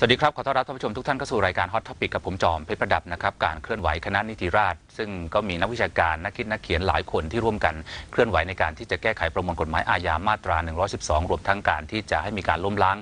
สวัสดีครับ ขอต้อนรับท่านผู้ชมทุกท่านเข้าสู่รายการฮอตท็อปิกกับผมจอมเพชรประดับนะครับ การเคลื่อนไหวคณะนิติราษฎร ซึ่งก็มีนักวิชาการนักคิดนักเขียนหลายคนที่ร่วมกันเคลื่อนไหวในการที่จะแก้ไขประมวลกฎหมายอาญามาตรา 112 รวมทั้งการที่จะให้มีการล้มล้าง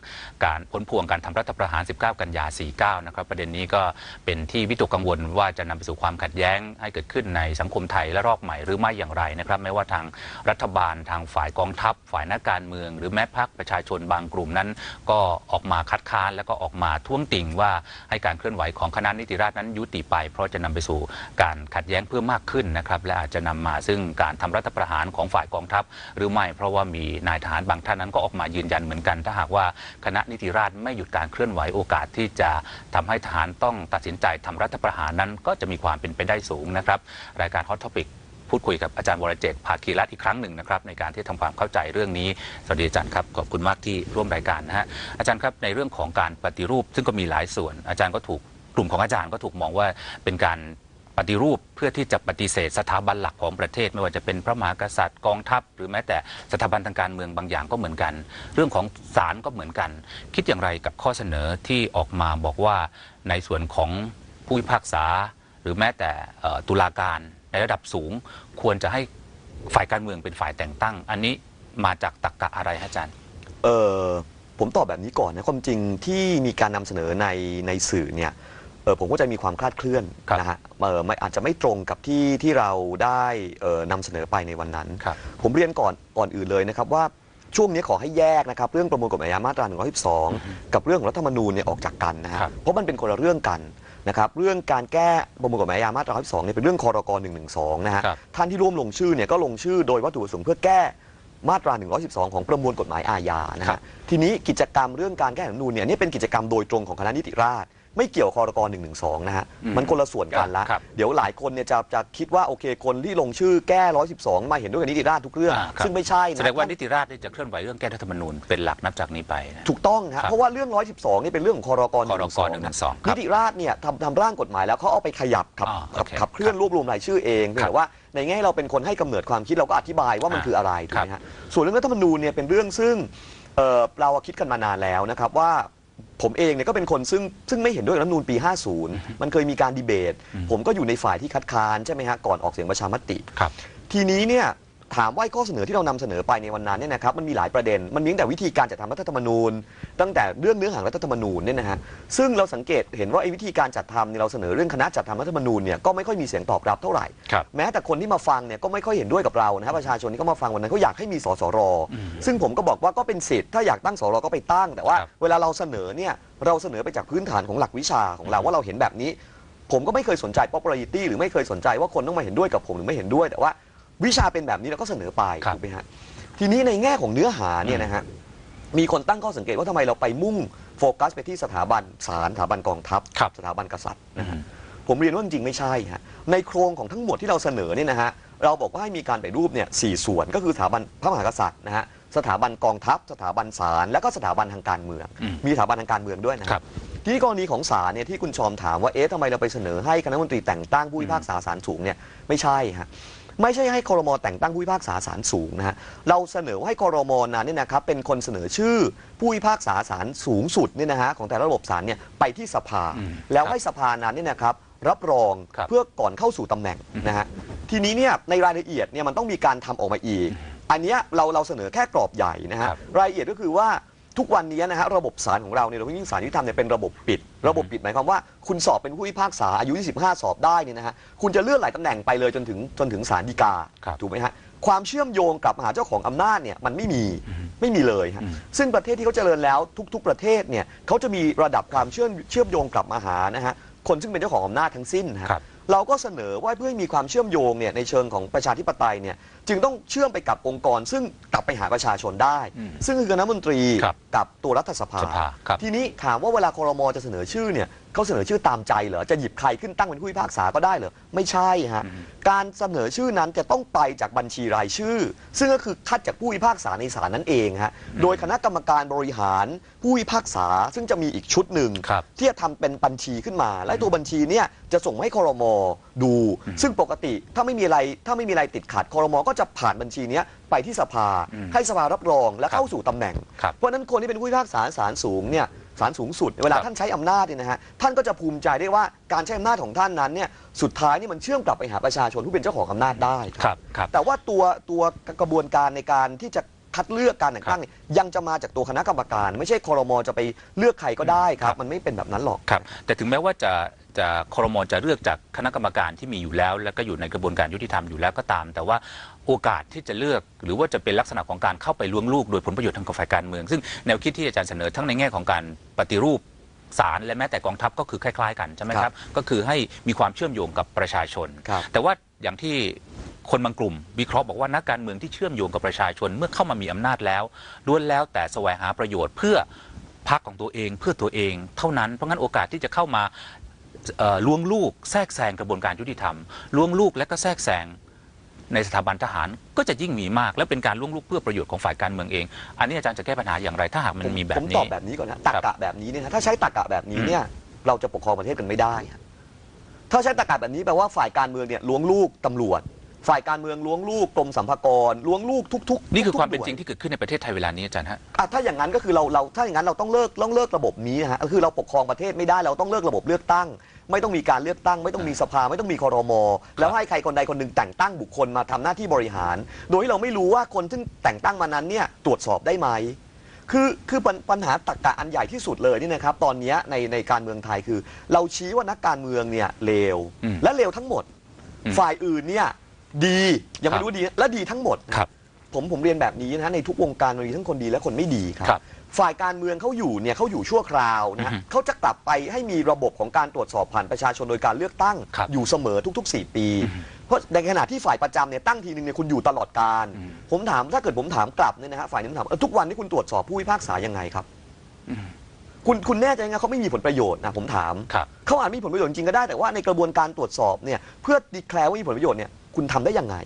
การพ้นพวงการทำรัฐประหาร 19 กันยา 49 นะครับประเด็นนี้ก็เป็นที่วิตกกังวลว่าจะนำไปสู่ความขัดแย้งให้เกิดขึ้นในสังคมไทยและรอบใหม่หรือไม่อย่างไรนะครับไม่ว่าทางรัฐบาลทางฝ่ายกองทัพ ฝ่ายนักการเมือง หรือแม้พรรคประชาชนบางกลุ่มนั้น ก็ออกมาคัดค้านแล้วก็ออกมาท้วงติ่งว่าให้การเคลื่อนไหวของคณะนิติราษฎร์นั้นยุติไป เพราะจะนำไปสู่การขัดแย้งเพิ่มมากขึ้นนะครับและอาจจะนำมาซึ่งการทำรัฐประหารของฝ่ายกองทัพ หรือไม่เพราะว่ามีนายทหารบางท่านนั้นก็ออกมายืนยันเหมือนกัน ถ้าหากว่าคณะนิติราษฎรไม่หยุดการเคลื่อนไหวโอกาสที่จะทำให้ทหารต้องตัดสินใจทำรัฐประหารนั้น ก็จะมีความเป็นไปได้สูงนะครับ รายการฮอตท็อปิกพูดคุยกับอาจารย์วรเจตภาคีรัตอีกครั้งหนึ่งนะครับในการที่ทำความเข้าใจเรื่องนี้ สวัสดีอาจารย์ครับ ขอบคุณมากที่ร่วมรายการนะฮะอาจารย์ครับในเรื่องของการปฏิรูป ซึ่งก็มีหลายส่วน อาจารย์ก็ถูกกลุ่มของอาจารย์ก็ถูกมองว่าเป็นการ ปฏิรูปเพื่อที่จะปฏิเสธสถาบันหลักของประเทศ ไม่ว่าจะเป็นพระมหากษัตริย์กองทัพ หรือแม้แต่สถาบันทางการเมืองบางอย่างก็เหมือนกัน เรื่องของศาลก็เหมือนกัน คิดอย่างไรกับข้อเสนอที่ออกมาบอกว่าในส่วนของผู้พิพากษา หรือแม้แต่ตุลาการในระดับสูง ควรจะให้ฝ่ายการเมืองเป็นฝ่ายแต่งตั้ง อันนี้มาจากตรรกะอะไรฮะอาจารย์เออผมตอบแบบนี้ก่อนนะความจริงที่มีการนำเสนอในในสื่อเนี่ย เออผมก็จะมีความคลาดเคลื่อนครับนะฮะเออไม่อาจจะไม่ตรงกับที่ที่เราได้เออนำเสนอไปในวันนั้น ครับ ผมเรียนก่อนก่อนอื่นเลยนะครับว่าช่วงนี้ขอให้แยกนะครับเรื่องประมวลกฎหมายอาญามาตรา 112 กับเรื่องของรัฐธรรมนูญเนี่ยออกจากกันนะฮะครับ เพราะมันเป็นคนละเรื่องกันนะครับเรื่องการแก้ประมวลกฎหมายอาญามาตรา 112เนี่ยเป็นเรื่องคอรก112นะฮะ ครับ ท่านที่ร่วมลงชื่อเนี่ยก็ลงชื่อโดยวัตถุประสงค์เพื่อแก้มาตรา 112 ของประมวลกฎหมายอาญานะครัฮะบทีนี้กิจกรรมเรื่องการแก้รัฐธรรมนูญเนี่ยอันนี่เป็นกิจกรรมโดยตรงของคณะนิติราษฎร์ ไม่เกี่ยวคอรก112นะฮะอืมมันคนละส่วนกันละ ครับเดี๋ยวหลายคนเนี่ยจะจะคิดว่าโอเคคนที่ลงชื่อแก้ 112 มาเห็นด้วยกับนิติราษฎร์ทุกเรื่อง อ่าครับ ซึ่งไม่ใช่นะแสดงว่านิติราษฎร์นี่จะเคลื่อนไหวเรื่องแก้รัฐธรรมนูญเป็นหลักนับจากนี้ไปนะ ถูกต้องครัฮะบเพราะว่าเรื่อง 112 นี่เป็นเรื่องของคอรกครก112 112ครับนิติราษฎร์เนี่ยทำทำร่างกฎหมายแล้วเขาเอาไปขยับขับอ่าขับโอเคขับเคลื่อนครับรวบรวมรายชื่อเองเพียงครับแต่ว่า ในแง่เราเป็นคนให้กำเนิดความคิดเราก็อธิบายว่ามันอ่า คืออะไรถูกไหมครับฮะส่วนเรื่องรัฐธรรมนูญเนี่ยเป็นเรื่องซึ่งเอ่อเราคิดกันมานานแล้วนะครับว่า ผมเองเนี่ยก็เป็นคนซึ่งซึ่งไม่เห็นด้วยกับรัฐธรรมนูญปี 50 มันเคยมีการดีเบต ผมก็อยู่ในฝ่ายที่คัดค้านใช่ไหมฮะก่อนออกเสียงประชามติ ครับ ทีนี้เนี่ย ถามว่าไอ้ข้อเสนอที่เรานำเสนอไปในวันนั้นเนี่ยนะครับมันมีหลายประเด็น มันมีตั้งแต่วิธีการจัดทำรัฐธรรมนูญ ตั้งแต่เรื่องเนื้อหารัฐธรรมนูญเนี่ยนะฮะซึ่งเราสังเกตเห็นว่าไอ้วิธีการจัดทำเนี่ยเราเสนอเรื่องคณะจัดทำรัฐธรรมนูญเนี่ยก็ไม่ค่อยมีเสียงตอบรับเท่าไหร่ ครับ แม้แต่คนที่มาฟังเนี่ยก็ไม่ค่อยเห็นด้วยกับเรานะฮะประชาชนที่เขามาฟังวันนั้นเขาอยากให้มีสสร ซึ่งผมก็บอกว่าก็เป็นสิทธิ์ถ้าอยากตั้งสรก็ไปตั้ง แต่ว่าครับ เวลาเราเสนอเนี่ยเราเสนอไปจากพื้นฐานของหลักวิชาของเราว่าเราเห็นแบบนี้ ผมก็ไม่เคยสนใจ popularity หรือไม่เคยสนใจว่าคนต้องมาเห็นด้วยกับผมหรือไม่เห็นด้วย แต่ว่า วิชาเป็นแบบนี้เราก็เสนอไปครับ ถูกไหมฮะทีนี้ในแง่ของเนื้อหาเนี่ยนะฮะมีคนตั้งข้อสังเกตว่าทำไมเราไปมุ่งโฟกัสไปที่สถาบันศาลสถาบันกองทัพ ครับ สถาบันกษัตริย์นะฮะอืมผมเรียนว่าจริงๆไม่ใช่ฮะในโครงของทั้งหมดที่เราเสนอเนี่ยนะฮะเราบอกว่าให้มีการไปฏิรูปเนี่ยสี่ส่วนก็คือสถาบันพระมหากษัตริย์นะฮะสถาบันกองทัพ สถาบันศาลและก็สถาบันทางการเมือง อืม มีสถาบันทางการเมืองด้วยนะฮะครับ ทีนี้กรณีของศาลเนี่ยที่คุณชอมถามว่าเอ๊ะทำไมเราไปเสนอให้คณะรัฐมนตรีแต่งตั้งผู้พิพากษาศาลสูงเนี่ยไม่ใช่ฮะ ไม่ใช่ให้คอรมอแต่งตั้งผู้พิพากษาศาลสูงนะฮะเราเสนอว่าให้คอรมอนั้นเนี่ยนะครับเป็นคนเสนอชื่อผู้พิพากษาศาลสูงสุดเนี่ยนะฮะของแต่ละระบบศาลเนี่ยไปที่สภาอืมแล้วครับให้สภานั้นเนี่ยนะครับรับรองครับเพื่อก่อนเข้าสู่ตำแหน่งนะฮะทีนี้เนี่ยในรายละเอียดเนี่ยมันต้องมีการทำออกมาอีก อันเนี้ยเราเราเสนอแค่กรอบใหญ่นะฮะครับรายละเอียดก็คือว่า ทุกวันนี้นะฮะระบบศาลของเราเนี่ยโดยเฉพาะยิ่งศาลยุติธรรมเนี่ยเป็นระบบปิด ระบบปิดหมายความว่าคุณสอบเป็นผู้พิพากษาอายุ 25 สอบได้เนี่ยนะฮะคุณจะเลื่อนหลายตำแหน่งไปเลยจนถึงจนถึงศาลฎีกาครับถูกไหมฮะความเชื่อมโยงกลับมาหาเจ้าของอำนาจเนี่ยมันไม่มีไม่มีเลยฮะอืมซึ่งประเทศที่เขาเจริญแล้วทุก ๆ ประเทศเนี่ยเขาจะมีระดับความเชื่อมเชื่อมโยงกลับมาหานะฮะคนซึ่งเป็นเจ้าของอำนาจทั้งสิ้นนะฮะครับเราก็เสนอว่าเพื่อให้มีความเชื่อมโยงเนี่ยในเชิงของประชาธิปไตยเนี่ย จึงต้องเชื่อมไปกับองค์กร ซึ่งกลับไปหาประชาชนได้ อืมซึ่งคือคณะรัฐมนตรีครับกับตัวรัฐสภา สภาครับ ทีนี้ถามว่าเวลาคอรมอจะเสนอชื่อเนี่ยเขาเสนอชื่อตามใจเหรอจะหยิบใครขึ้นตั้งเป็นผู้พิพากษาก็ได้เหรอไม่ใช่ฮะการเสนอชื่อนั้นจะต้องไปจากบัญชีรายชื่อ ซึ่งก็คือคัดจากผู้พิพากษาในศาลนั่นเองฮะโดยคณะกรรมการบริหารผู้พิพากษาซึ่งจะมีอีกชุดหนึ่ง ครับ ที่จะทำเป็นบัญชีขึ้นมา และตัวบัญชีเนี่ยจะส่งให้คอรมอดู ซึ่งปกติถ้าไม่มีอะไรถ้าไม่มีอะไรติดขัดคอรมอก็จะผ่านบัญชีเนี้ยไปที่สภา อืมให้สภารับรองและเข้าสู่ตำแหน่ง ครับเพราะฉะนั้นคนที่เป็นผู้พิพากษาศาลสูงเนี่ยศาลสูงสุด เวลาครับ ท่านใช้อำนาจเนี่ยนะฮะท่านก็จะภูมิใจได้ว่าการใช้อำนาจของท่านนั้นเนี่ยสุดท้ายนี่มันเชื่อมกลับไปหาประชาชนผู้เป็นเจ้าของอำนาจได้ ครับครับครับแต่ว่าตัวตัวกระบวนการในการที่จะคัดเลือกการแต่งตั้งเนี่ยยังจะมาจากตัวคณะกรรมการ ไม่ใช่คอรมอจะไปเลือกใครก็ได้คครัรับ บ มันไม่เป็นแบบนั้นหรอก ครับแต่ถึงแม้ว่าจะ จะครมจะเลือกจากคณะกรรมการที่มีอยู่แล้ว แล้วก็อยู่ในกระบวนการยุติธรรมอยู่แล้วก็ตาม แต่ว่าโอกาสที่จะเลือก หรือว่าจะเป็นลักษณะของการเข้าไปล้วงลูกโดยผลประโยชน์ทางฝ่ายการเมือง ซึ่งแนวคิดที่อาจารย์เสนอทั้งในแง่ของการปฏิรูปศาลและแม้แต่กองทัพก็คือคล้าย ๆ กันใช่ไหมครับ ก็คือให้มีความเชื่อมโยงกับประชาชนครับแต่ว่าอย่างที่คนบางกลุ่ม วิเคราะห์บอกว่านักการเมืองที่เชื่อมโยงกับประชาชนเมื่อเข้ามามีอำนาจแล้วล้วนแล้วแต่แสวงหาประโยชน์เพื่อพรรคของตัวเองเพื่อตัวเองเท่านั้นเพราะงั้นโอกาสที่จะเข้ามาเอ่อ ล้วงลูกแทรกแซงกระบวนการยุติธรรมล้วงลูกและก็แทรกแซงในสถาบันทหารก็จะยิ่งมีมาก และเป็นการล่วงลูกเพื่อประโยชน์ของฝ่ายการเมืองเอง อันนี้อาจารย์จะแก้ปัญหาอย่างไรถ้าหากมันผมมีแบผบมตนี้อบแบบนี้ก่อนนะตักกะแบบนี้เนี่ยนะถ้าใช้ตักกะแบบนี้เนี่ยเราจะปกครองประเทศกันไม่ได้อะถ้าใช้ตักกะแบบนี้แปลว่าฝ่ายการเมืองเนี่ยล้วงลูกตำรวจ ฝ่ายการเมืองล้วงลูกกรมสัมภากรล้วงลูกทุก ๆ นี่คือทุกๆความเป็นหวยจริงที่เกิดขึ้นในประเทศไทยเวลานี้อาจารย์ฮะอะถ้าอย่างนั้นก็คือเราเราถ้าอย่างนั้นเราต้องเลิกต้องเลิกระบบนี้นะฮะก็คือเราปกครองประเทศไม่ได้เราต้องเลิกระบบเลือกตั้ง ไม่ต้องมีการเลือกตั้ง ไม่ต้องมีสภาไม่ต้องมีคอรมอแล้วให้ใครคนใดคนหนึ่งแต่งตั้งบุคคลมาทำหน้าที่บริหาร โดยที่เราไม่รู้ว่าคนที่แต่งตั้งมานั้นเนี่ยตรวจสอบได้ไหมคือคือปัญปัญหาตรรกะอันใหญ่ที่สุดเลยนี่นะครับตอนเนี้ยในในการเมืองไทยคือ เราชี้ว่านักการเมืองเนี่ยเลวอืมและเลวทั้งหมดอืมฝ่ายอื่นเนี่ยดียังครัไม่บรู้ดีและดีทั้งหมดครับ ผมผมเรียนแบบนี้นะฮะในทุกวงการมันมีทั้งคนดีและคนไม่ดีครัครับฝ่ายการเมืองเขาอยู่เนี่ยเขาอยู่ชั่วคราวนะฮะอือฮึเขาจะกลับไปให้มีระบบของการตรวจสอบผ่านประชาชนโดยการเลือกตั้ง ครับอยู่เสมอทุก ๆ 4 ปีอือฮึเพราะในขณะที่ฝ่ายประจำเนี่ยตั้งทีนึงเนี่ยคุณอยู่ตลอดการ อืม ผมถามถ้าเกิดผมถามกลับเนี่ยนะฮะฝ่ายนี้ผมถามเออทุกวันนี้คุณตรวจสอบผู้พิพากษายังไงครับอืมคุณคุณแน่ใจไงเขาไม่มีผลประโยชน์นะผมถาม ครับ เขาอาจมีผลประโยชน์จริงก็ได้แต่ว่าในกระบวนการตรวจสอบเนี่ยเพื่อดีแคลว่ามีผลประโยชน์เนี่ยคุณทำได้ยังไง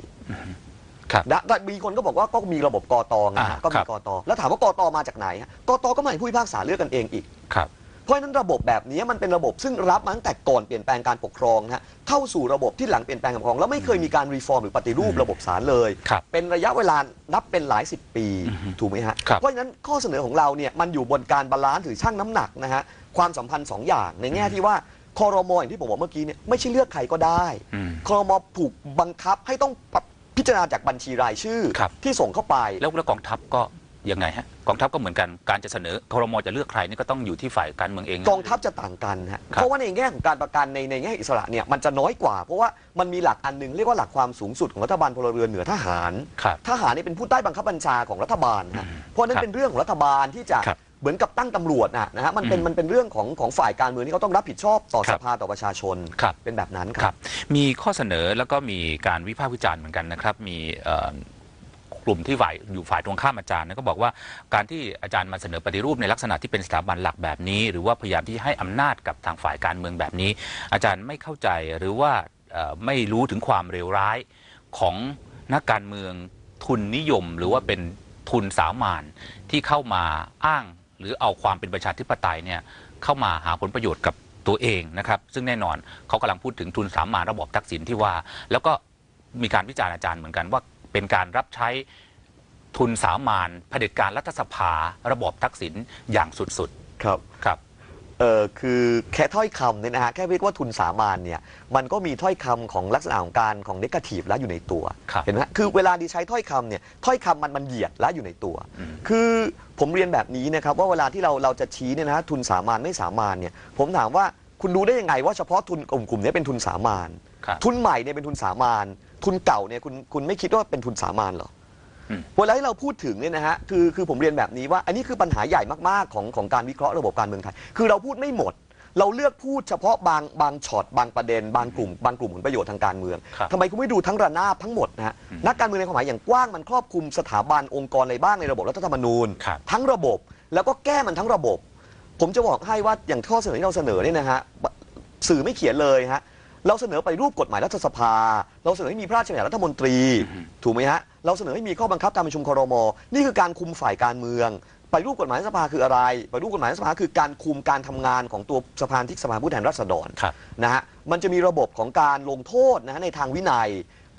ครับนะแต่มีคนก็บอกว่าก็มีระบบกตไงอ่าฮะก็คมีรับกตแล้วถามว่ากตมาจากไหนฮะกตก็มาให้ผู้พิพากษาเลือกกันเองอีก ครับ เพราะฉะนั้นระบบแบบนี้มันเป็นระบบซึ่งรับมาตั้งแต่ก่อนเปลี่ยนแปลงการปกครองนะฮะเข้าสู่ระบบที่หลังเปลี่ยนแปลงการปกครอง แล้วไม่เคยมีการรีฟอร์มหรือปฏิรูประบบศาลเลย ครับเป็นระยะเวลานับเป็นหลายสิบปีอือฮึถูกไหมฮะครับเพราะฉะนั้นข้อเสนอของเราเนี่ยมันอยู่บนการบาลานซ์หรือชั่งน้ำหนักนะฮะความสัมพันธ์สองอย่างในแง่ที่ว่าคอรมออย่างที่ผมบอกเมื่อกี้เนี่ยไม่ใช่เลือกใครก็ได้อืม คอรมอถูกบังคับให้ต้องปรับ พิจารณาจากบัญชีรายชื่อครับ ที่ส่งเข้าไป แล้วแล้วกองทัพก็ยังไงฮะกองทัพก็เหมือนกันการจะเสนอครมจะเลือกใครนี่ก็ต้องอยู่ที่ฝ่ายการเมืองเอง กองทัพจะต่างกันฮะ ครับ เพราะว่าในแง่ของการประกันในในแง่อิสระเนี่ยมันจะน้อยกว่า เพราะว่ามันมีหลักอันหนึงเรียกว่าหลักความสูงสุดของรัฐบาลพลเรือนเหนือทหาร ครับ ทหารนี่เป็นผู้ใต้บังคับบัญชาของรัฐบาลฮะเพราะนั่คนรับเป็นเรื่องของรัฐบาลที่จะครับ เหมือนกับตั้งตำรวจนะนะฮะมันเป็นอืมมันเป็นเรื่องของของฝ่ายการเมืองที่เขาต้องรับผิดชอบต่อครัสบภาต่อประชาชนครับเป็นแบบนั้นคครัรับบมีข้อเสนอแล้วก็มีการวิพากษ์วิจารณ์เหมือนกันนะครับ มีเอ่อกลุ่มที่ฝ่ายอยู่ฝ่ายตรงข้ามอาจารย์เนี่ยก็บอกว่าการที่อาจารย์มาเสนอปฏิรูปในลักษณะที่เป็นสถาบันหลักแบบนี้ หรือว่าพยายามที่ให้อำนาจกับทางฝ่ายการเมืองแบบนี้ อาจารย์ไม่เข้าใจหรือว่าเอ่อไม่รู้ถึงความเลวร้ายของนักการเมืองทุนนิยม หรือว่าเป็นทุนสามานที่เข้ามาอ้าง หรือเอาความเป็นประชาธิปไตยเนี่ยเข้ามาหาผลประโยชน์กับตัวเองนะครับซึ่งแน่นอนเขากำลังพูดถึงทุนสามานระบอบทักษิณที่ว่า แล้วก็มีการวิจารณ์อาจารย์เหมือนกันว่าเป็นการรับใช้ทุนสามานเผด็จการรัฐสภาระบอบทักษิณอย่างสุดครับๆครับ เออคือแค่ถ้อยคำเนี่ยนะฮะแค่เรียกว่าทุนสามานเนี่ยมันก็มีถ้อยคำของลักษณะของการของเนกาทีฟแล้วอยู่ในตัวครับเห็นไหมฮะคือเวลาดีใช้ถ้อยคำเนี่ยถ้อยคำมันมันเหยียดแล้วอยู่ในตัวอืมคือผมเรียนแบบนี้นะครับว่าเวลาที่เราเราจะชี้เนี่ยนะฮะทุนสามานไม่สามานเนี่ยผมถามว่าคุณรู้ได้ยังไงว่าเฉพาะทุนกลุ่มกลุ่มนี้เป็นทุนสามานครับทุนใหม่เนี่ยเป็นทุนสามานทุนเก่าเนี่ยคุณคุณไม่คิดว่าเป็นทุนสามานเหรออืม เวลาที่เราพูดถึงเนี่ยนะฮะคือคือผมเรียนแบบนี้ว่า อันนี้คือปัญหาใหญ่มากๆของของการวิเคราะห์ระบบการเมืองไทย คือเราพูดไม่หมด เราเลือกพูดเฉพาะบางบางช็อตบางประเด็น บางกลุ่ม บางกลุ่มผลประโยชน์ทางการเมืองครับ ทำไมคุณไม่ดูทั้งระนาบทั้งหมดนะฮะอืมนักการเมืองในความหมายอย่างกว้างมันครอบคลุมสถาบันองค์กรอะไรบ้างในระบบรัฐธรรมนูญ ครับ ทั้งระบบ แล้วก็แก้มันทั้งระบบ ผมจะบอกให้ว่าอย่างข้อเสนอที่เราเสนอเนี่ยนะฮะสื่อไม่เขียนเลยฮะ เราเสนอไปรูปกฎหมายรัฐสภา เราเสนอให้มีพระราชบัญญัติรัฐมนตรีอืมถูกไหมฮะ เราเสนอให้มีข้อบังคับการประชุมครม นี่คือการคุมฝ่ายการเมือง ไปรูปกฎหมายรัฐสภาคืออะไร ไปรูปกฎหมายรัฐสภาคือการคุมการทำงานของตัวสภาที่สภาผู้แทนราษฎรครับนะฮะ มันจะมีระบบของการลงโทษนะฮะในทางวินัย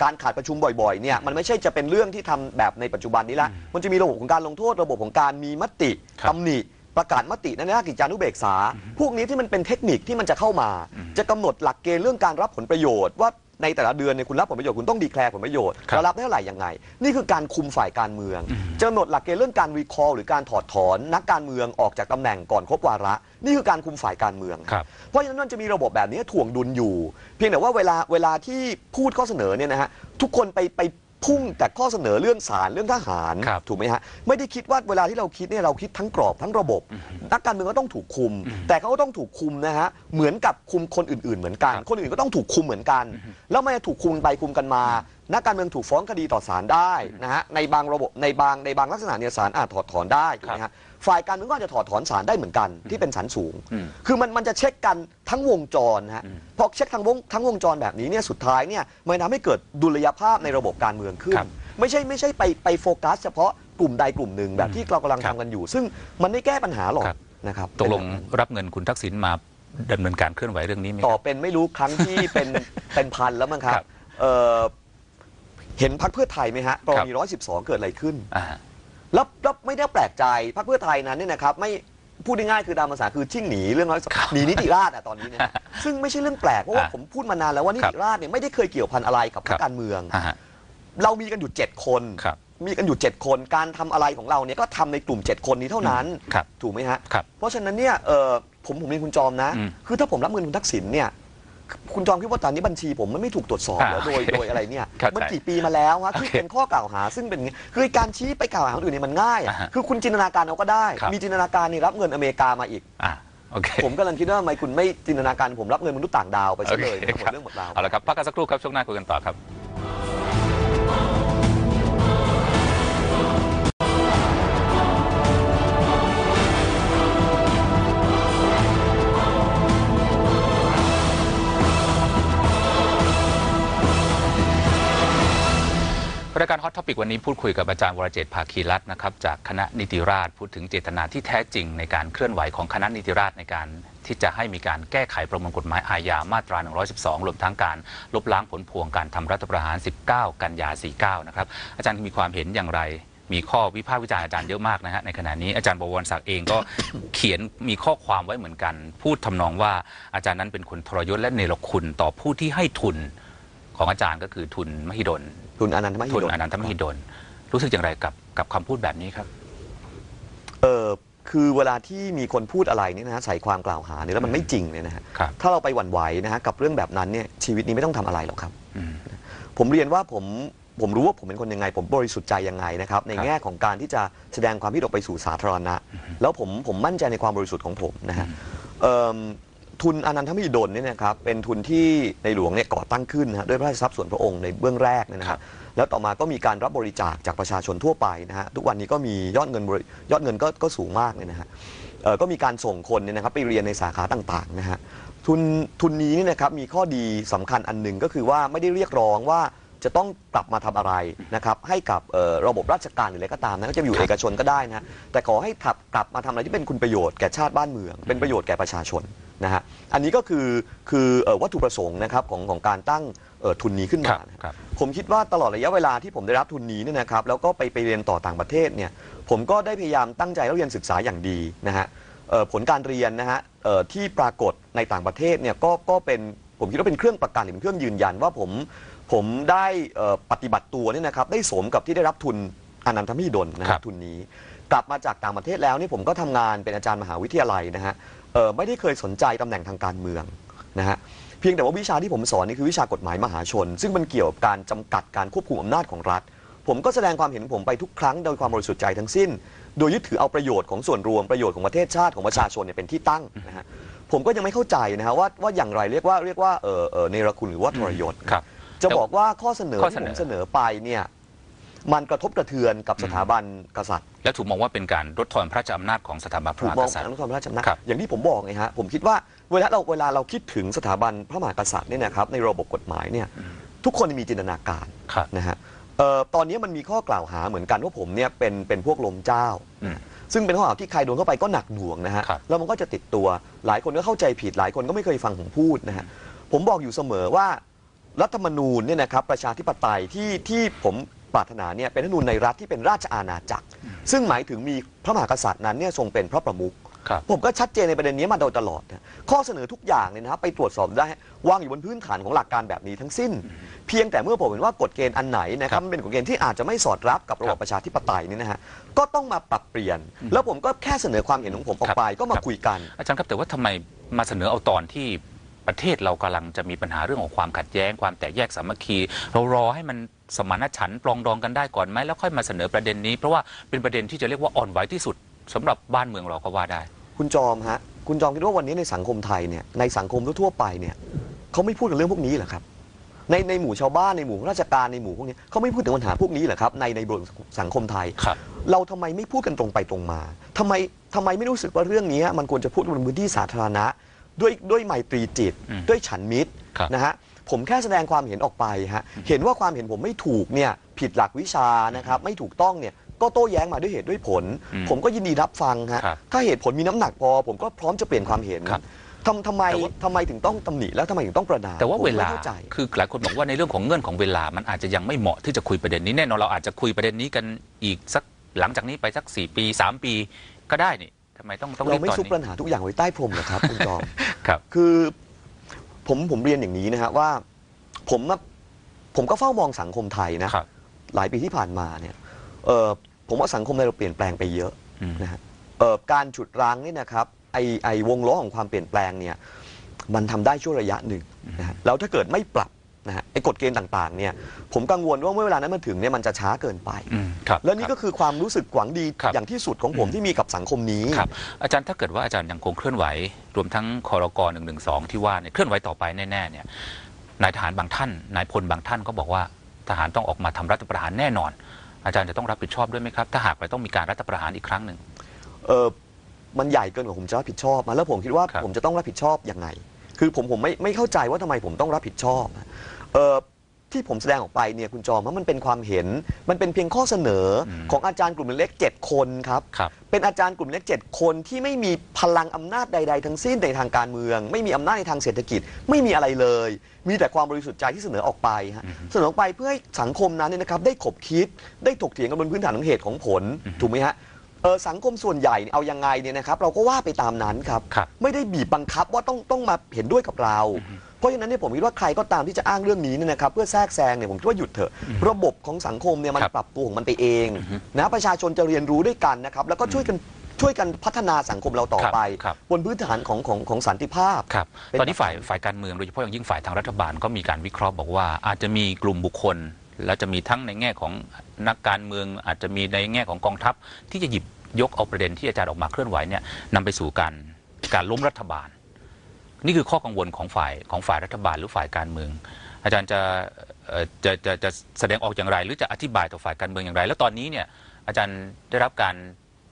การขาดประชุมบ่อยๆเนี่ยมันไม่ใช่จะเป็นเรื่องที่ทำแบบในปัจจุบันนี้ละ มันจะมีระบบของการลงโทษ ระบบของการมีมติครับตำหนิ ประกาศมติในราชกิจจานุเบกษา พวกนี้ที่มันเป็นเทคนิคที่มันจะเข้ามา จะกำหนดหลักเกณฑ์เรื่องการรับผลประโยชน์ว่าในแต่ละเดือนเนี่ยคุณรับผลประโยชน์คุณต้องดีแคลร์ผลประโยชน์ครับแล้วรับได้เท่าไหร่ยังไง นี่คือการคุมฝ่ายการเมืองจะกำหนดหลักเกณฑ์เรื่องการรีคอร์หรือการถอดถอนนักการเมืองออกจากตำแหน่งก่อนครบวาระ นี่คือการคุมฝ่ายการเมืองครับเพราะฉะนั้นมันจะมีระบบแบบนี้ถ่วงดุลอยู่ เพียงแต่ว่าเวลาเวลาที่พูดข้อเสนอเนี่ยนะฮะทุกคนไปไป พุ่งแต่ข้อเสนอเรื่องศาลเรื่องทหารครับถูกไหมฮะไม่ได้คิดว่าเวลาที่เราคิดเนี่ยเราคิดทั้งกรอบทั้งระบบ นักการเมืองก็ต้องถูกคุม แต่เขาก็ต้องถูกคุมนะฮะเหมือนกับคุมคนอื่นๆ เหมือนกันครับคนอื่นก็ต้องถูกคุมเหมือนกัน แล้วมันจะถูกคุมไปคุมกันมา นักการเมืองถูกฟ้องคดีต่อศาลได้นะฮะในบางระบบในบางในบางลักษณะเนี่ยศาลอาจถอดถอนได้ถูกไหมฮะ ฝ่ายการเมืองก็อาจจะถอดถอนศาลได้เหมือนกันที่เป็นศาลสูงอืมคือมันมันจะเช็คกันทั้งวงจรนะฮะอืมพอเช็คทั้งวงทั้งวงจรแบบนี้เนี่ยสุดท้ายเนี่ยมันทำให้เกิดดุลยภาพในระบบการเมืองขึ้นครับไม่ใช่ไม่ใช่ไปไปโฟกัส เฉพาะกลุ่มใดกลุ่มหนึ่งแบบที่เรากำลังครัทำบกันอยู่ ซึ่งมันไม่แก้ปัญหาหรอกครับ นะครับตกลงเป็นแบบนั้นรับเงินคุณทักษิณมาดำเนินการเคลื่อนไหวเรื่องนี้ไหมคต่อรับ เป็นไม่รู้ครั้งที่เป็น เป็นพันแล้วมั้งครับครับเอ่อเห็นพรรคเพื่อไทยไหมฮะกรครับณีร้อยสิบสองเกิดอะไรขึ้นอ่า แล้วแล้วไม่ได้แปลกใจพรรคเพื่อไทยนั้นเนี่ยนะครับไม่พูดง่ายๆคือตามภาษาคือชิ่งหนีเรื่องร้อยครับหนีนิติราษฎร์อะตอนนี้เนี่ยซึ่งไม่ใช่เรื่องแปลกเพราะว่าอ่าผมพูดมานานแล้วว่านิครับติราษฎร์เนี่ยไม่ได้เคยเกี่ยวพันอะไรกับพรรครัคบการเมืองอ่าฮะเรามีกันอยู่ 7 คน ครับ มีกันอยู่ 7 คน การทำอะไรของเราเนี่ยก็ทำในกลุ่ม 7 คนนี้เท่านั้น ครับถูกไหมฮะ ครับ เพราะฉะนั้นเนี่ยเออผมผมเรียนคุณจอมนะ อืม คือถ้าผมรับเงินคุณทักษิณเนี่ย คุณจอมคิดว่าตอนนี้บัญชีผมมันไม่ถูกตรวจสอบเหรออ่าโดยโอเคโดยอะไรเนี่ยเข้าใจมันกี่ปีมาแล้วฮะโอเคที่เป็นข้อกล่าวหา ซึ่งเป็นอย่างนี้คือการชี้ไปกล่าวหาคนอื่นเนี่ยมันง่ายอะอ่าฮะคือคุณจินตนาการเอาก็ได้ ครับ มีจินตนาการนี่รับเงินอเมริกามาอีก อ่าโอเคผมกำลังคิดว่าทำไมคุณไม่จินตนาการผมรับเงินมนุษย์ต่างดาวไปซะเลยโอเคหมดเรื่องหมดราว เอาละครับพักกันสักครู่ครับช่วงหน้าคุยกันต่อครับ รายการฮอตท็อปิกวันนี้พูดคุยกับอาจารย์วรเจตภาคีรัตน์นะครับจากคณะนิติราษฎร์พูดถึงเจตนาที่แท้จริงในการเคลื่อนไหวของคณะนิติราษฎร์ในการที่จะให้มีการแก้ไขประมวลกฎหมายอาญามาตรา 112 รวมทั้งการลบล้างผลพวงการทำรัฐประหาร 19 กันยา 49 นะครับ อาจารย์มีความเห็นอย่างไร มีข้อวิพากษ์วิจารณ์อาจารย์เยอะมากนะฮะในขณะนี้อาจารย์บวรศักดิ์เองก็ เขียนมีข้อความไว้เหมือนกัน พูดทำนองว่าอาจารย์นั้นเป็นคนทรยศและเนรคุณต่อผู้ที่ให้ทุนของอาจารย์ก็คือทุนมหิดล คุณอนันต์มหิทุนดลอนันทมหิดลรู้สึกอย่างไรกับกับคำพูดแบบนี้ครับ เออคือเวลาที่มีคนพูดอะไรเนี่ยนะฮะใส่ความกล่าวหาเนี่ยแล้วมันไม่จริงเนี่ยนะฮะครับ ถ้าเราไปหวั่นไหวนะฮะกับเรื่องแบบนั้นเนี่ยชีวิตนี้ไม่ต้องทำอะไรหรอกครับ อืม ผมเรียนว่าผมผมรู้ว่าผมเป็นคนยังไง ผมบริสุทธิ์ใจยังไงนะครับในครับแง่ของการที่จะแสดงความคิดออกไปสู่สาธารณะ แล้วผมผมมั่นใจในความบริสุทธิ์ของผมนะฮะเอิ่ม ทุนอนันทมหิดลเนี่ยนะครับเป็นทุนที่ในหลวงเนี่ยก่อตั้งขึ้นนะฮะด้วยพระราชทรัพย์ส่วนพระองค์ในเบื้องแรกเนยนะครับแล้วต่อมาก็มีการรับบริจาคจากประชาชนทั่วไปนะฮะทุกวันนี้ก็มียอดเงินบริยอดเงินก็ก็สูงมากเลยนะฮะเอ่อก็มีการส่งคนเนี่ยนะครับไปเรียนในสาขาต่างๆนะฮะทุนทุนนี้เนี่ยนะครับมีข้อดีสำคัญอันหนึ่งก็คือว่าไม่ได้เรียกร้องว่าจะต้องกลับมาทำอะไรนะครับให้กับเอ่อระบบราชการหรืออะไรก็ตามนะก็จะอยู่เอกชนก็ได้นะฮะแต่ขอให้กลับกลับมาทำอะไรที่เป็นคุณประโยชน์แก่ชาติบ้านเมือง เป็นประโยชน์แก่ประชาชน นะฮะอันนี้ก็คือคือเอ่อวัตถุประสงค์นะครับของของการตั้งเอ่อทุนนี้ขึ้นคมารับนะครับ ผมคิดว่าตลอดระยะเวลาที่ผมได้รับทุนนี้เนี่ยนะครับแล้วก็ไปไปเรียนต่อต่างประเทศเนี่ยผมก็ได้พยายามตั้งใจแล้วเรียนศึกษาอย่างดีนะฮะเอ่อผลการเรียนนะฮะเอ่อที่ปรากฏในต่างประเทศเนี่ยก็ก็เป็นผมคิดว่าเป็นเครื่องประกันหรือเป็นเครื่องยืนยันว่าผมผมได้เอ่อปฏิบัติตัวเนี่ยนะครับได้สมกับที่ได้รับทุนอนันทมิดลนะครัฮะบ ทุนนี้ กลับมาจากต่างประเทศแล้วนี่ผมก็ทำงานเป็นอาจารย์มหาวิทยาลัยนะฮะ เอ่อไม่ได้เคยสนใจตำแหน่งทางการเมืองนะฮะเพียงแต่ว่าวิชาที่ผมสอนนี่คือวิชากฎหมายมหาชน ซึ่งมันเกี่ยวกับการจำกัดการควบคุมอำนาจของรัฐ ผมก็แสดงความเห็นผมไปทุกครั้งโดยความบริสุทธิ์ใจทั้งสิ้น โดยยึดถือเอาประโยชน์ของส่วนรวมประโยชน์ของประเทศชาติของประชาชนเนี่ยเป็นที่ตั้งนะฮะผมก็ยังไม่เข้าใจนะฮะว่าว่าอย่างไรเรียกว่าเรียกว่าเออเออเนรคุณหรือว่าทรยศ ครับ จะบอกว่าข้อเสนอข้อที่เสนผอมเสนอไปเนี่ยมันกระทบกระเทือนกับสถาบันกษัตริย์ และถูกมองว่าเป็นการลดทอนพระราชอำนาจของสถาบันพถูระกมหามองกษัตริจากย์อนุความราชอำนาจครับ อย่างที่ผมบอกไงฮะผมคิดว่าเวลาเราเวลาเราคิดถึงสถาบันพระมหากษัตริย์เนี่ยนะครับในระบบกฎหมายเนี่ยทุกคนมีจินตนาการ ครับ นะฮะเอ่อตอนนี้มันมีข้อกล่าวหาเหมือนกันว่าผมเนี่ยเป็นเป็นพวกลมเจ้า อืมซึ่งเป็นข้อหาที่ใครโดนเข้าไปก็หนักหน่วงนะฮะ ครับ แล้วมันก็จะติดตัว หลายคนก็เข้าใจผิด หลายคนก็ไม่เคยฟังผมพูดนะฮะ ผมบอกอยู่เสมอว่ารัฐธรรมนูญเนี่ยนะครับประชาธิปไตยที่ที่ผม ปรารถนาเนี่ยเป็นรัฐธรรมนูญในรัฐที่เป็นราชอาณาจักร ซึ่งหมายถึงมีพระมหากษัตริย์นั้นเนี่ยทรงเป็นพระประมุข ครับ ผมก็ชัดเจนในประเด็นนี้มาโดยตลอดนะข้อเสนอทุกอย่างเนี่ยนะครับไปตรวจสอบได้วางอยู่บนพื้นฐานของหลักการแบบนี้ทั้งสิ้น เพียงแต่เมื่อผมเห็นว่ากฎเกณฑ์อันไหนนะคครัรับบมันเป็นกฎเกณฑ์ที่อาจจะไม่สอดรับกับระบครับบประชาธิปไตยนี่นะฮะก็ต้องมาปรับเปลี่ยน แล้วผมก็แค่เสนอความเห็นของผมออกไปก็มาครับ คุยกัน อาจารย์ครับแต่ว่าทำไมมาเสนอเอาตอนที่ ประเทศเรากำลังจะมีปัญหาเรื่องของความขัดแย้ง ความแตกแยกสามัคคี เรารอให้มันสมานฉันท์ปรองดองกันได้ก่อนไหมแล้วค่อยมาเสนอประเด็นนี้ เพราะว่าเป็นประเด็นที่จะเรียกว่าอ่อนไหวที่สุดสำหรับบ้านเมืองเราก็ว่าได้ คุณจอมฮะคุณจอมคิดว่าวันนี้ในสังคมไทยเนี่ยในสังคมทั่วๆไปเนี่ยเขาไม่พูดถึงเรื่องพวกนี้เหรอครับในในหมู่ชาวบ้านในหมู่ข้าราชการในหมู่พวกนี้เขาไม่พูดถึงปัญหาพวกนี้เหรอครับในในบริบทสังคมไทยครับเราทำไมไม่พูดกันตรงไปตรงมาทำไมทำไมไม่รู้สึกว่าเรื่องนี้มันควรจะพูดกันบนพื้นที่สาธารณะ ด้วยด้วยไมตรีจิตอืมด้วยฉันมิตรครับ นะฮะผมแค่แสดงความเห็นออกไปฮะเห็นว่าความเห็นผมไม่ถูกเนี่ยผิดหลักวิชานะครับไม่ถูกต้องเนี่ยก็โต้แย้งมาด้วยเหตุด้วยผล อืมผมก็ยินดีรับฟังฮะครับถ้าเหตุผลมีน้ำหนักพอ ผมก็พร้อมจะเปลี่ยนความเห็นครับทำทำไมแต่ว่า ทำไมถึงต้องตำหนิแล้วทำไมถึงต้องประนามแต่ว่าผมเวไม่ลาเข้าใจ คือหลายคนบอกว่าในเรื่องของเงื่อนของเวลา มันอาจจะยังไม่เหมาะที่จะคุยประเด็นนี้แน่นอนเราอาจจะคุยประเด็นนี้กันอีกสักหลังจากนี้ไปสักสี่ปีสามปีก็ได้นี่ ทำไมต้องต้องเรารีบไม่ตอนซุกนี้ ปัญหาทุกอย่างไว้ใต้พรมเหรอครับ คุณจอมครับ คือผมผมเรียนอย่างนี้นะฮะว่า ผมอะผมก็เฝ้ามองสังคมไทยนะ ครับหลายปีที่ผ่านมาเนี่ยเออผมว่าสังคมไทยเราเปลี่ยนแปลงไปเยอะ อืม นะฮะเอ่อการฉุดรั้งนี่นะครับไอไอวงล้อของความเปลี่ยนแปลงเนี่ยมันทำได้ช่วงระยะหนึ่งนะฮะแล้วถ้าเกิดไม่ปรับ นะฮะไอกฎเกณฑ์ต่างๆเนี่ยผมกังวลว่าเมื่อเวลานั้นมันถึงเนี่ยมันจะช้าเกินไป อืมครับและนี่ครับก็คือความรู้สึกหวังดีครับ อย่างที่สุดของผมอืมที่มีกับสังคมนี้ ครับอาจารย์ถ้าเกิดว่าอาจารย์ยังคงเคลื่อนไหว รวมทั้งคอรกหนึ่งหนึ่งสองที่ว่าเนี่ยเคลื่อนไหวต่อไปแน่ๆเนี่ยนายทหารบางท่านนายพลบางท่านก็บอกว่าทหารต้องออกมาทำรัฐประหารแน่นอน อาจารย์จะต้องรับผิดชอบด้วยไหมครับ ถ้าหากไปต้องมีการรัฐประหารอีกครั้งหนึ่ง เออมันใหญ่เกินกว่าผมจะรับผิดชอบมาแล้วผมคิดว่าครับ ผมจะต้องรับผิดชอบยังไง คือผมผมไม่ไม่เข้าใจว่าทำไมผมต้องรับผิดชอบเออที่ผมแสดงออกไปเนี่ยคุณจอมว่ามันเป็นความเห็น มันเป็นเพียงข้อเสนออมของอาจารย์กลุ่มเล็กเจ็ดคนครับครับ เป็นอาจารย์กลุ่มเล็กเจ็ดคนที่ไม่มีพลังอำนาจใด ๆ ทั้งสิ้นในทางการเมือง ไม่มีอำนาจในทางเศรษฐกิจ ไม่มีอะไรเลย มีแต่ความบริสุทธิ์ใจที่เสนอออกไปฮะอือฮึเสนอออกไปเพื่อให้สังคมนั้นเนี่ยนะครับได้ขบคิดได้ถกเถียงกันบนพื้นฐานของเหตุของผลอือฮึถูกไหมฮะ เออสังคมส่วนใหญ่เนี่ยเอายังไงเนี่ยนะครับ เราก็ว่าไปตามนั้นครับ ครับไม่ได้บีบบังคับว่าต้องต้องมาเห็นด้วยกับเราอือฮึเพราะฉะนั้นเนี่ยผมคิดว่าใครก็ตามที่จะอ้างเรื่องนี้เนี่ยนะครับ เพื่อแทรกแซงเนี่ยผมคิดว่าหยุดเถอะอืมระบบของสังคมเนี่ยมันครับปรับตัวของมันไปเองอือฮึนะประชาชนจะเรียนรู้ด้วยกันนะครับ แล้วก็ช่วยกันช่วยกันพัฒนาสังคมเราต่อไป ครับบนพื้นฐานของของของสันติภาพ ครับ เป็นตอนนี้ฝ่ายแบบนั้นฝ่ายการเมืองโดยเฉพาะอย่างยิ่งฝ่ายทางรัฐบาลก็มีการวิเคราะห์บอกว่าอาจจะมีกลุ่มบุคคล และจะมีทั้งในแง่ของนักการเมืองอาจจะมีในแง่ของกองทัพ ที่จะหยิบยกเอาประเด็นที่อาจารย์ออกมาเคลื่อนไหวเนี่ยนำไปสู่การการล้มรัฐบาล นี่คือข้อกังวลของฝ่ายของฝ่ายรัฐบาลหรือฝ่ายการเมือง อาจารย์จะเอ่อจะจะจะแสดงออกอย่างไร หรือจะอธิบายต่อฝ่ายการเมืองอย่างไร แล้วตอนนี้เนี่ยอาจารย์ได้รับการ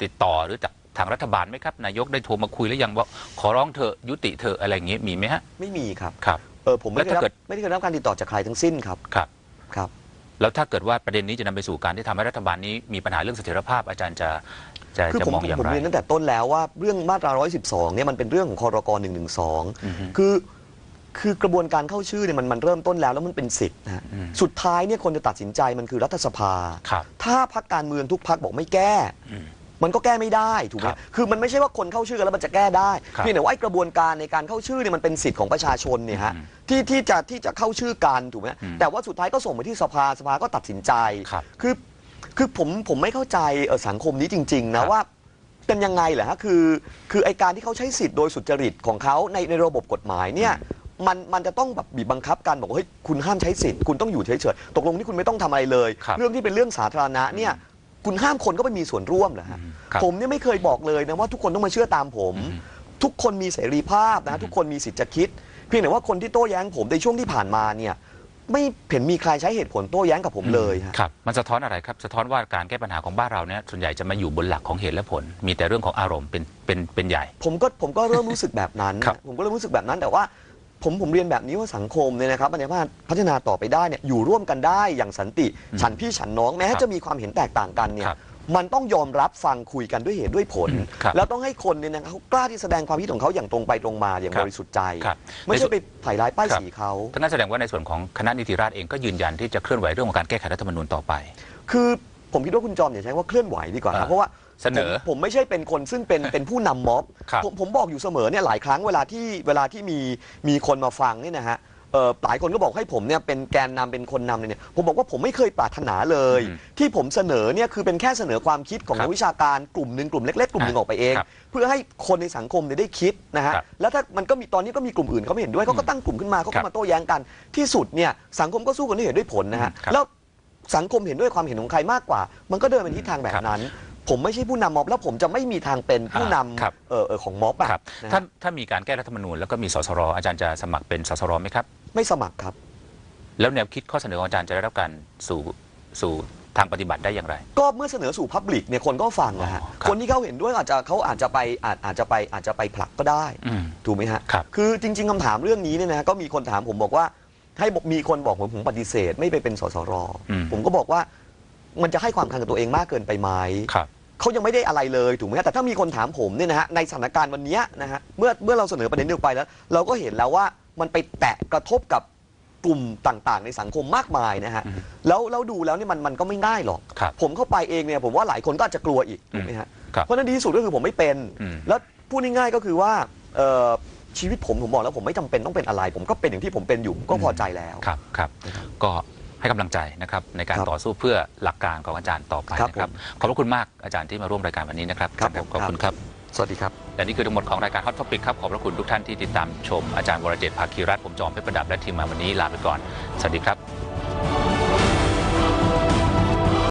ติดต่อหรือจากทางรัฐบาลไหมครับ นายกได้โทรมาคุยแล้วยังว่าขอร้องเถอะยุติเถอะอะไรอย่างเงี้ยมีไหมฮะไม่มีครับครับเออผมไม่ได้แล้วรับถ้าเกิดไม่ได้รับการติดต่อจากใครทั้งสิ้นครับครับครับ แล้วถ้าเกิดว่าประเด็นนี้จะนำไปสู่การที่ทำให้รัฐบาลนี้มีปัญหาเรื่องเสถียรภาพอาจารย์จะจะคือจะผมมองอย่างผมไร เรียนตั้งแต่ต้นแล้วว่าเรื่องมาตรา 112 เนี่ยมันเป็นเรื่องของคอรก1อือฮึ1 2 คือคือกระบวนการเข้าชื่อเนี่ยมันมันเริ่มต้นแล้วแล้วมันเป็นสิทธิ์นะฮะอืมสุดท้ายเนี่ยคนจะตัดสินใจมันคือรัฐสภา ครับถ้าพักการเมืองทุกพักบอกไม่แก้อื มมันก็แก้ไม่ได้ถูกไหมครับคือมันไม่ใช่ว่าคนเข้าชื่อกันแล้วมันจะแก้ได้ครับเพียงแต่ว่าไอ้กระบวนการในการเข้าชื่อเนี่ยมันเป็นสิทธิ์ของประชาชนเนี่ยฮะอืมที่ที่จะที่จะเข้าชื่อกันถูกไหมอืมแต่ว่าสุดท้ายก็ส่งไปที่สภาสภาก็ตัดสินใจครับคือคือผมผมไม่เข้าใจเอ่อสังคมนี้จริง ๆครันะบว่า เป็นยังไงเหรอฮะคือคือไอการที่เขาใช้สิทธิ์โดยสุจริตของเขาในในระบบกฎหมายเนี่ยมันมันจะต้องแบบบีบบังคับกันบอกว่าเฮ้ยคุณห้ามใช้สิทธิ์คุณต้องอยู่เฉยๆตกลงที่คุณไม่ต้องทำอะไรเลย ครับเรื่องที่เป็นเรื่องสาธารณะเนี่ย คุณห้ามคนก็ไปมีส่วนร่วมเหรอฮะอืมครับผมเนี่ยไม่เคยบอกเลยนะว่าทุกคนต้องมาเชื่อตามผมอืมทุกคนมีเสรีภาพนะทุกคนมีสิทธิ์จะคิด เพียงแต่ว่าคนที่โต้แย้งผมในช่วงที่ผ่านมาเนี่ยไม่เห็นมีใครใช้เหตุผลโต้แย้งกับผมเลยฮะ ครับ มันสะท้อนอะไรครับ สะท้อนว่าการแก้ปัญหาของบ้านเราเนี่ยส่วนใหญ่จะมาอยู่บนหลักของเหตุและผล มีแต่เรื่องของอารมณ์เป็นเป็นเป็นใหญ่ ผมก็ผมก็เริ่มรู้สึกแบบนั้น ครับผมก็เริ่มรู้สึกแบบนั้นแต่ว่า ผมผมเรียนแบบนี้ว่าสังคมเนี่ยนะครับมันสามารถพัฒนาต่อไปได้เนี่ยอยู่ร่วมกันได้อย่างสันติอืมฉันพี่ฉันน้องแม้ครับจะมีความเห็นแตกต่างกันเนี่ยครับมันต้องยอมรับฟังคุยกันด้วยเหตุด้วยผลอืมครับแล้วต้องให้คนเนี่ยนะครับเขากล้าที่แสดงความคิดของเขาอย่างตรงไปตรงมาอย่างครับบริสุทธิ์ใจ ครับไม่ในส่ใช่วน ไปใส่ร้ายป้ายครับสีเขาทั้งนั้นแสดงว่าในส่วนของคณะนิติราษฎร์เองก็ยืนยันที่จะเคลื่อนไหวเรื่องของการแก้ไขรัฐธรรมนูญต่อไป คือผมคิดว่าคุณจอมอย่าใช้ว่าเคลื่อนไหวดีกว่าอ่านะเพราะว่า เสนอ ผมผมไม่ใช่เป็นคนซึ่งเป็นเป็นผู้นำม็อบครับผมผมบอกอยู่เสมอเนี่ยหลายครั้งเวลาที่เวลาที่มีมีคนมาฟังเนี่ยนะฮะเอ่อหลายคนก็บอกให้ผมเนี่ยเป็นแกนนำเป็นคนนำเนี่ยผมบอกว่าผมไม่เคยปรารถนาเลย อืมที่ผมเสนอเนี่ยคือเป็นแค่เสนอความคิดของครับนักวิชาการกลุ่มหนึ่งกลุ่มเล็กๆกลุ่มหนึ่งออกไปเอง ครับเพื่อให้คนในสังคมเนี่ยได้คิดนะฮะครับแล้วถ้ามันก็มีตอนนี้ก็มีกลุ่มอื่นเขาไม่เห็นด้วยเขาก็ตั้งกลุ่มขึ้นมาเขาครัก็บมาโต้แย้งกันที่สุดเนี่ยสังคมก็สู้กันด้วยเหตุด้วยผลนะฮะครับ แล้ว สังคมเห็นด้วยความเห็นของใครมากกว่า มันก็เดินไปทิศทางแบครับบนั้น ผมไม่ใช่ผู้นำม็อบแล้วผมจะไม่มีทางเป็นผู้นครับำเอ่อเอ่อของม็อบอะครับนะฮะถ้าถ้ามีการแก้รัฐธรรมนูญแล้วก็มีสสรอาจารย์จะสมัครเป็นสสรไหมครับ ไม่สมัครครับ แล้วแนวคิดข้อเสนอของอาจารย์จะได้รับการสู่สู่ทางปฏิบัติได้อย่างไร ก็เมื่อเสนอสู่พับลิกเนี่ยคนก็ฟังนะฮะ อ๋อครับ คนที่เขาเห็นด้วยอาจจะเขาอาจจะไปอาจอาจจะไปอาจจะไปผลักก็ได้ อืม ถูกไหมฮะ ครับคือจริง ๆคำถามเรื่องนี้เนี่ยนะก็มีคนถามผมบอกว่า ให้บอกมีคนบอกผมผมปฏิเสธ ไม่ไปเป็นสสร อืม ผมก็บอกว่ามันจะให้ความสำคัญกับตัวเองมากเกินไปไหม ครับ เขายังไม่ได้อะไรเลยถูกไหมฮะแต่ถ้ามีคนถามผมเนี่ยนะฮะในสถานการณ์วันเนี้ยนะฮะเมื่อเมื่อเราเสนอประเด็นนี้ออกไปแล้ว เราก็เห็นแล้วว่ามันไปแตะกระทบกับกลุ่มต่างๆ ในสังคมมากมายนะฮะอืมแล้วเราดูแล้วเนี่ยมันมันก็ไม่ง่ายหรอก ครับผมเข้าไปเองเนี่ยผมว่าหลายคนก็อาจจะกลัวอีกถูกไหมฮะครับเพราะฉะนั้นดีที่สุดก็คือผมไม่เป็น อืม แล้วพูดง่ายๆก็คือว่าเอ่อชีวิตผมผมบอกแล้วผมไม่จำเป็นต้องเป็นอะไร ผมก็เป็นอย่างที่ผมเป็นอยู่ก็พอใจแล้ว ครับครับก็ ให้กำลังใจนะครับในการครับต่อสู้เพื่อหลักการของอาจารย์ต่อไปครับนะครับผมขอบพระคุณมากอาจารย์ที่มาร่วมรายการวันนี้นะครับครับอาจาย์ผมขอบคุณครับ สวัสดีครับและนี่คือทั้งหมดของรายการ Hot Topic ครับขอบพระคุณทุกท่านที่ติดตามชมอาจารย์วรเจตน์ภาคีรัตน์ผมจอมเพชรประดับและทีมงานวันนี้ลาไปก่อนสวัสดีครับ